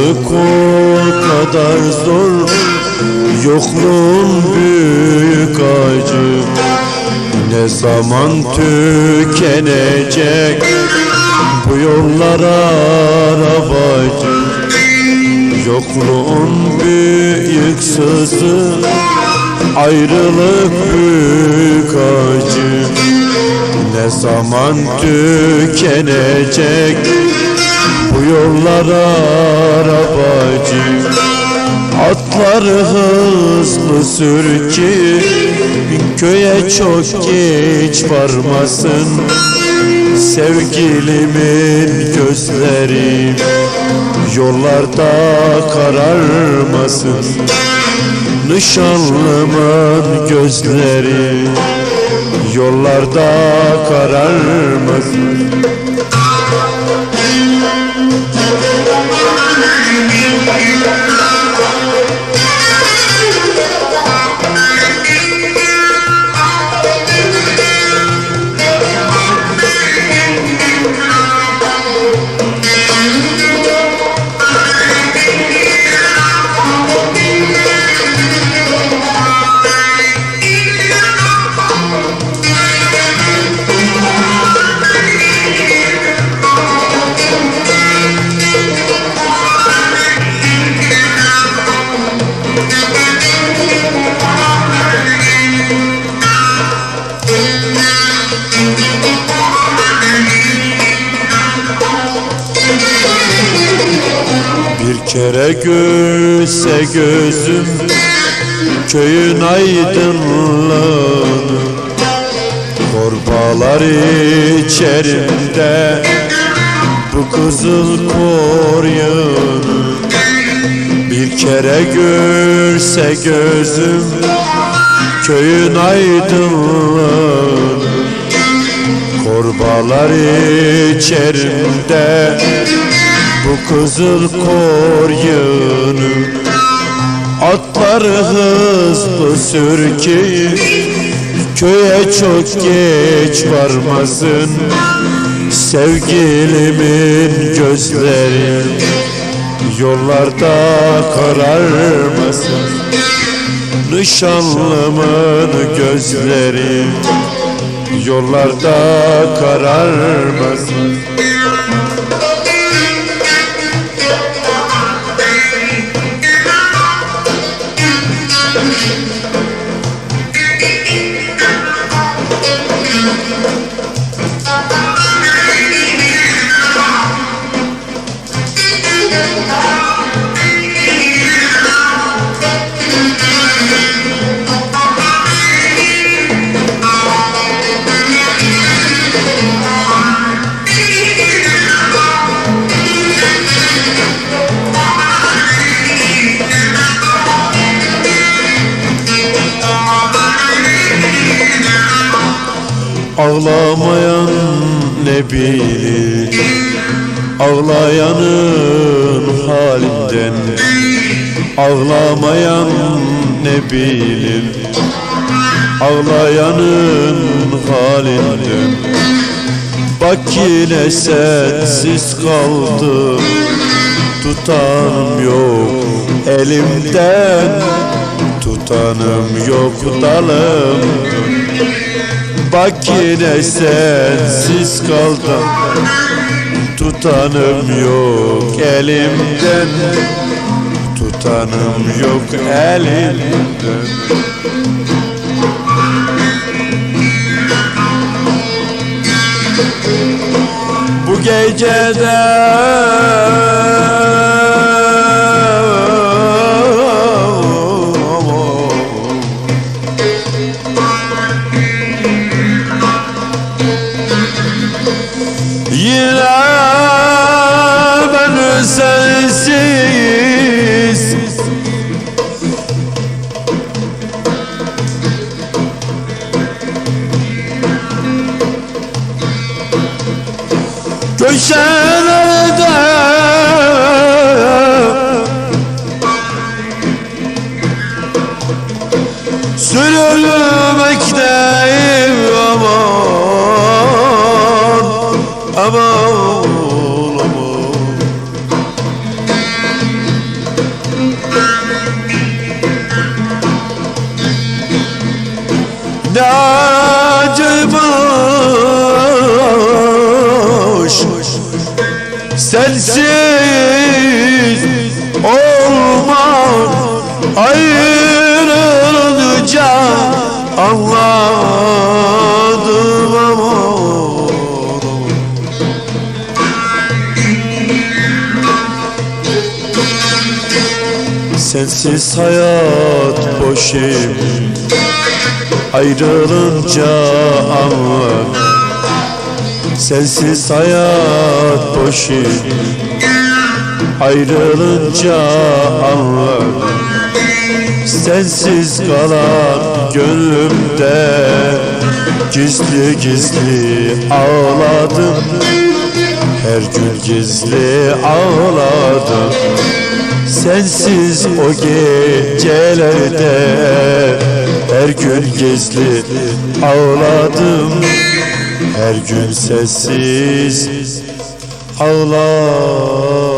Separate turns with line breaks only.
Yokluğu kadar zor Yokluğun büyük acı. Ne zaman tükenecek Bu yollara arabacı Yokluğun büyük sızı Ayrılık büyük acı. Ne zaman tükenecek Yollara arabacı. Atları hızlı sür ki Köye çok geç varmasın. Sevgilimin gözleri Yollarda kararmasın. Nişanlımın gözleri Yollarda kararmasın kere görse gözüm Köyün aydınlığını Torbalar içerimde Bu kızıl kor yağını Bir kere görse gözüm Köyün aydınlığını Korbalar içerimde Bu kızıl kor yığını. Atları hızlı sür ki Köye çok geç varmasın. Sevgilimin gözleri Yollarda kararmasın. Nişanlımın gözleri Yollarda kararmasın Thank you. Ağlamayan ne bilir? Ağlayanın halinden. Ağlamayan ne bilir? Ağlayanın halinden. Bak yine sensiz kaldım. Tutanım yok elimden. Tutanım yok dalım Bak yine sensiz kaldım. Tutanım yok elimden. Tutanım yok elimden. Bu gecede Köşelerde Sürülmekteyim aman Aman Sensiz olmak ayrılınca anladım ama Sensiz hayat boş ev Ayrılınca anlar Sensiz hayat boş ev Ayrılınca anlar Sensiz kalan gönlümde Gizli gizli ağladım. Her gün gizli ağladım. Sensiz o gecelerde Her gün gizli ağladım Her gün sessiz ağladım